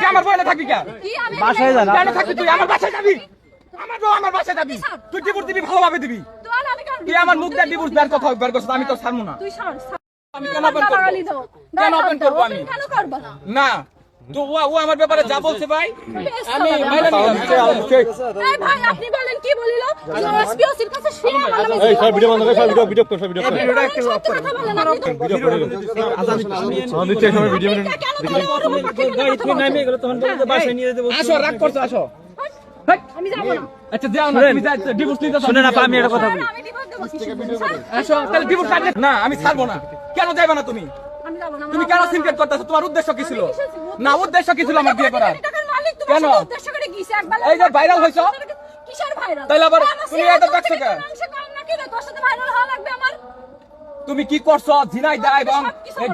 তুই আমার বইলে থাকবি কে? কি আমি বাসায় যান কেন থাকবি তুই? আমার বাসায় যাবি? আমার বউ আমার বাসায় যাবি? তুই ডিভোর্স দিবি ভালোভাবে দিবি। তোর আমি কেন তুই আমার মুখ দিয়ে ডিভোর্স দেওয়ার কথা বের করছিস আমি তো ছাড়বো না। আমি কেন open করব? কেন open করব আমি? open কেন করব না? না তো ও ও আমার ব্যাপারে যা বলছে ভাই আমি মাইনা বলো। নিলাম এই ভাই আপনি বলেন কি বলিল? এসপি ওসির কাছে এই সব ভিডিও বন্ধ করে সব ভিডিও ভিডিও কর। সব ভিডিও কর ভিডিওটা একটু তো- ভিডিও করে দিচ্ছে সময় ভিডিও আপনি কেন তোমার পক্ষে কথা বলেন? আসো রাগ করছ আসো। আমি যাব না। আচ্ছা যাও না তুমি যাই ডিভোর্স নিতে শুনে না আমি একটা কথা বলি। আমি? স্যার, আসো তাহলে ডিভোর্স না আমি ছাড়বো না। কেন যাইবা না তুমি? আমি যাব না তুমি কেন সিনক্রেট করতেছো? তোমার উদ্দেশ্য কি ছিল? আমি? না উদ্দেশ্য কি ছিল আমার বিয়ে করার? কেন? এই যে ভাইরাল আবার তুমি এত কেন? কি করছ? ঝিনাই দা এবং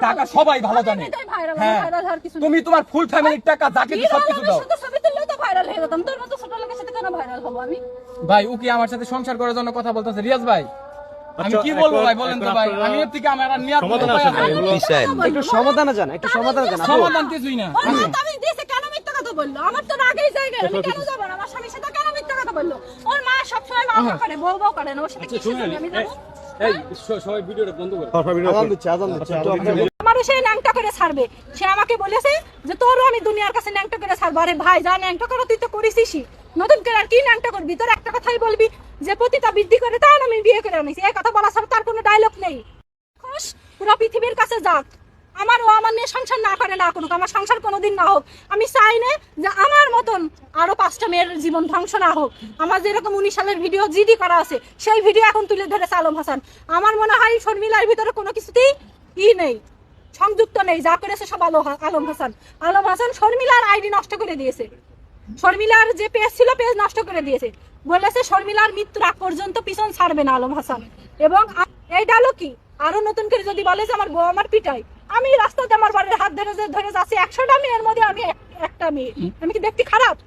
ঢাকা সবাই ভালো জানে। হ্যাঁ। তুমি তোমার ফুল ফ্যামিলির টাকা যাকে সবকিছু দাও? ভাই ও কি আমার সাথে সংসার করার জন্য কথা বলতেছে? রিয়াজ ভাই। আমি আচ্ছা, কি বলব ভাই? বলেন তো ভাই। আমি এর থেকে আমার কোনো সমাধান আছে একটু সমাধানে যান একটু সমাধানে যান সমাধান কিছুই না। আমি দিয়েছে কেন মিথ্যা কথা বলল? আমার তো রাগেই আমি কেন যাব না? আমার স্বামীর সাথে কেন মিথ্যা কথা বলল? ওর মা সবসময় মা মা করে বউ বউ করে না ওর সাথে কিসের জন্য আমি যাব? এই সবাই ভিডিওটা বন্ধ করে। আজান দিচ্ছে আজান দিচ্ছে আমারও সে ন্যাংটা করে ছাড়বে। সে আমাকে বলেছে যে তোরও আমি দুনিয়ার কাছে ন্যাংটা করে ছাড়বো। আরে ভাই যা ন্যাংটা করো তুই তো করিসই নতুন করে আর কি ন্যাংটা করবি? তোর একটা কথাই বলবি যে পতিতা বৃদ্ধি করে তার আমি বিয়ে করে আনিছি। এই কথা বলা ছাড়া তার কোনো ডায়লগ নেই। খুশ, পুরো পৃথিবীর কাছে যাক। আমার ও আমার নিয়ে সংসার না করে না করুক, আমার সংসার কোনোদিন না হোক। আমি চাই না যে আমার মতন আরও পাঁচটা মেয়ের জীবন ধ্বংস না হোক। আমার যেরকম উনিশ সালের ভিডিও জিডি করা আছে, সেই ভিডিও এখন তুলে ধরেছে আলম হাসান। আমার মনে হয় শর্মিলার ভিতরে কোনো কিছুতেই ই নেই, সংযুক্ত নেই। যা করেছে সব আলো আলম হাসান। আলম হাসান শর্মিলার আইডি নষ্ট করে দিয়েছে। শর্মিলার যে পেজ ছিল, পেজ নষ্ট করে দিয়েছে। বলেছে, শর্মিলার মৃত্যুর আগ পর্যন্ত পিছন ছাড়বে না, আলম হাসান। এবং আ- এই ডালো কি? আরও নতুন করে যদি বলে যে, আমার বউ আমার পিটাই আমি রাস্তাতে আমার বাড়ির হাত ধরে ধরে যাচ্ছি, একশোটা মেয়ের মধ্যে আমি একটা মেয়ে। আমি কি দেখতে খারাপ?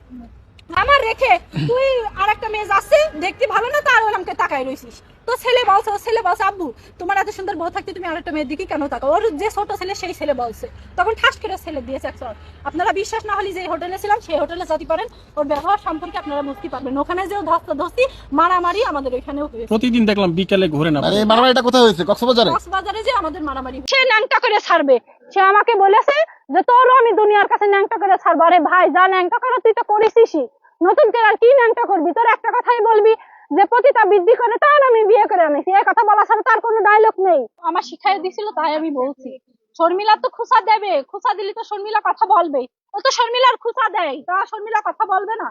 আমার রেখে তুই আর একটা মেয়ে যাচ্ছে, দেখতে ভালো না তো তার আমাকে তাকাই রইছিস। তো ছেলে বলছে ও ছেলে বলছে আব্বু তোমার এত সুন্দর বউ থাকতে তুমি আরেকটা মেয়ের দিকে কেন তাকাও? ওর যে ছোট ছেলে সেই ছেলে বলছে। তখন ঠাস করে ছেলে দিয়েছে একশো আপনারা বিশ্বাস না হলে যে হোটেলে ছিলাম সেই হোটেলে যেতে পারেন ওর ব্যবহার সম্পর্কে আপনারা বুঝতে পারবেন ওখানে যে ধস্ত ধস্তি মারামারি আমাদের ওইখানেও হয়েছে। প্রতিদিন দেখলাম বিকেলে ঘুরে না। মারামারিটা কোথায় হয়েছে? কক্সবাজারে? কক্সবাজারে যে আমাদের মারামারি সে ন্যাংটা করে ছাড়বে। সে আমাকে বলেছে যে তোরও আমি দুনিয়ার কাছে ন্যাংটা করে ছাড়বো। আরে ভাই যা ন্যাংটা করো তুই তো করিসই নতুন করে আর কি ন্যাংটা করবি? তোর একটা কথাই বলবি যে পতিতা বৃদ্ধি করে তার আমি বিয়ে করে আনিছি। এই কথা বলা ছাড়া তার কোনো ডায়লগ নেই। আমার শিখাই দিছিল, তাই আমি বলছি। শর্মিলা তো খুসা দেবে। খুসা দিলে তো শর্মিলা কথা বলবে ও তো শর্মিলার খুসা দেয়। তা শর্মিলা কথা বলবে না?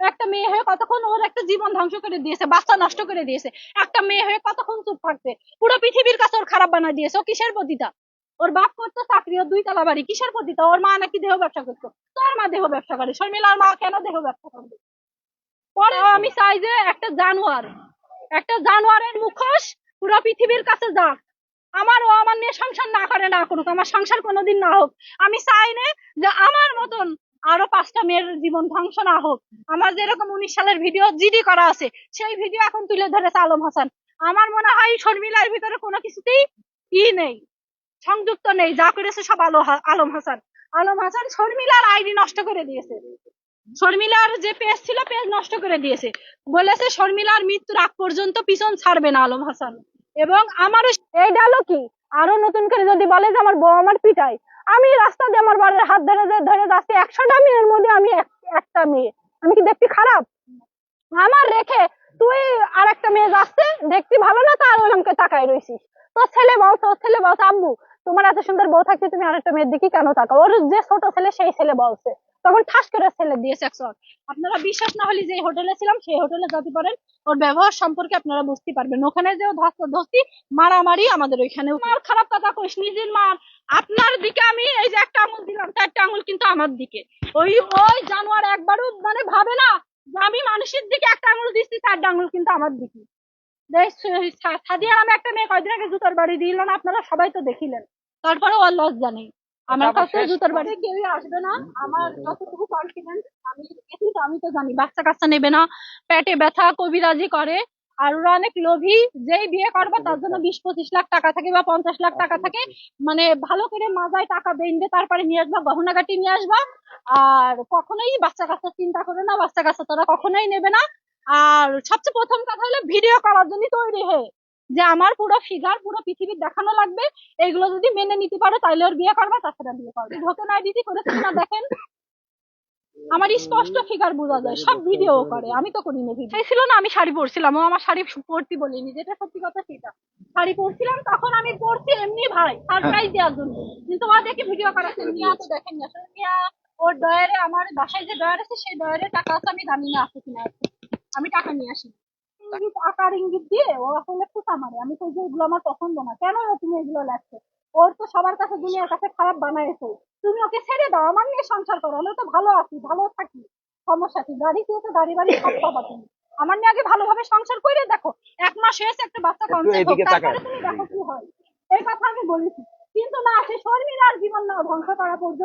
একটা মেয়ে হয়ে কতক্ষণ ওর একটা জীবন ধ্বংস করে দিয়েছে, বাচ্চা নষ্ট করে দিয়েছে। একটা মেয়ে হয়ে কতক্ষণ চুপ থাকবে? পুরো পৃথিবীর কাছে ওর খারাপ বানা দিয়েছে। ও কিসের পতিতা ওর বাপ করতো চাকরি ও দুই তলা বাড়ি। কিসের পতিতা ওর মা নাকি দেহ ব্যবসা করতো। তোর মা দেহ ব্যবসা করে। শর্মিলার মা কেন দেহ ব্যবসা করবে? পরে আমি চাই যে একটা জানোয়ার একটা জানোয়ারের মুখোশ পুরো পৃথিবীর কাছে যাক। আমার ও আমার সংসার না করে না করুক আমার সংসার কোনোদিন না হোক। আমি চাই না যে আমার মতন আরও পাঁচটা মেয়ের জীবন ধ্বংস না হোক। আমার যেরকম উনিশ সালের ভিডিও জিডি করা আছে সেই ভিডিও এখন তুলে ধরেছে আলম হাসান। আমার মনে হয় শর্মিলার ভিতরে কোনো কিছুতেই ই নেই সংযুক্ত নেই যা করেছে সব আলো আলম হাসান। আলম হাসান শর্মিলার আইডি নষ্ট করে দিয়েছে। শর্মিলার যে পেজ ছিল, পেজ নষ্ট করে দিয়েছে। বলেছে শর্মিলার মৃত্যুর আগ পর্যন্ত পিছন ছাড়বে না আলম হাসান। এবং আমারও এই ডালো কি? আরও নতুন করে যদি বলে যে আমার বউ আমার পিটাই আমি রাস্তা দিয়ে আমার বাড়ির হাত ধরে ধরে যাচ্ছি, একশোটা মেয়ের মধ্যে আমি একটা মেয়ে। আমি কি দেখতে খারাপ? আমার রেখে তুই আর একটা মেয়ে যাচ্ছে, দেখতে ভালো না তার আমাকে তাকায় রইছিস। তোর ছেলে বলছে ওর ছেলে বলছে আব্বু, তোমার এত সুন্দর বউ থাকছে তুমি আর একটা মেয়ের দিকে কেন তাকাও? ওর যে ছোট ছেলে, সেই ছেলে বলছে। তখন ঠাস করে ছেলে দিয়েছে এক একশো আপনারা বিশ্বাস না হলে যে হোটেলে ছিলাম, সেই হোটেলে যেতে পারেন, ওর ব্যবহার সম্পর্কে আপনারা বুঝতে পারবেন। ওখানে যে ধস্ত মারামারি আমাদের ওইখানে মার খারাপ কথা কইস নিজের মার, আপনার দিকে আমি এই যে একটা আঙুল দিলাম, চারটা আঙুল কিন্তু আমার দিকে। ওই ওই জানোয়ার একবারও মানে ভাবে না আমি মানুষের দিকে একটা আঙুল দিচ্ছি, চারটা আঙুল কিন্তু আমার দিকে। সাদিয়া নামে একটা মেয়ে কয়দিন আগে জুতোর বাড়ি দিল না, আপনারা সবাই তো দেখিলেন। তারপরে ওর লজ্জা নেই। আমার কাছে জুতোর বাড়ি কেউই আসবে না। আমার যতটুকু কনফিডেন্স আমি আমি তো জানি বাচ্চা কাচ্চা নেবে না পেটে ব্যথা কবিরাজি করে। আর ওরা অনেক লোভী যেই বিয়ে করবে তার জন্য বিশ পঁচিশ লাখ টাকা থাকে বা পঞ্চাশ লাখ টাকা থাকে। মানে ভালো করে মাজায় টাকা বেঁধে তারপরে নিয়ে আসবা গহনাগাটি নিয়ে আসবা। আর কখনোই বাচ্চা কাচ্চা চিন্তা করে না বাচ্চা কাচ্চা তারা কখনোই নেবে না। আর সবচেয়ে প্রথম কথা হলো ভিডিও করার জন্য তৈরি হয়ে যে আমার পুরো ফিগার পুরো পৃথিবীর দেখানো লাগবে এগুলো যদি মেনে নিতে পারো তাহলে ওর বিয়ে করবে তাছাড়া বিয়ে করবে। ঢোকেন আইডিটি করেছে না দেখেন? আমার স্পষ্ট ফিগার বোঝা যায় সব ভিডিও করে আমি তো করিনি ভিডিও ছিল না আমি শাড়ি পরছিলাম ও আমার শাড়ি পরতে বলিনি যেটা সত্যি কথা সেটা। শাড়ি পরছিলাম তখন আমি পরছি এমনি ভাই সারপ্রাইজ দেওয়ার জন্য। কিন্তু ও দেখে ভিডিও করাচ্ছে মিয়া তো দেখেন না আসলে মিয়া ওর ডয়ারে আমার বাসায় যে ডয়ার আছে সেই ডয়ারে টাকা আছে আমি জানি না আছে কিনা আছে। আমি টাকা নিয়ে আসি আকার ইঙ্গিত দিয়ে ও আসলে মারে। আমি তো এগুলো আমার পছন্দ না। কেন তুমি এগুলো লাগছে ওর তো সবার কাছে দুনিয়ার কাছে খারাপ বানাইছে। তুমি ওকে ছেড়ে দাও। আমার নিয়ে সংসার করো। তো ভালো আছি ভালো থাকি। সমস্যা কি? গাড়ি দিয়ে তো গাড়ি বাড়ি সব পাবা তুমি আমার নিয়ে আগে ভালোভাবে সংসার করে দেখো। এক মাস হয়েছে একটা বাচ্চা কনসেপ্ট হোক। তারপরে তুমি দেখো কি হয়। এই কথা আমি বলেছি। কিন্তু না সে শর্মিলার জীবন না ধ্বংস করা পর্যন্ত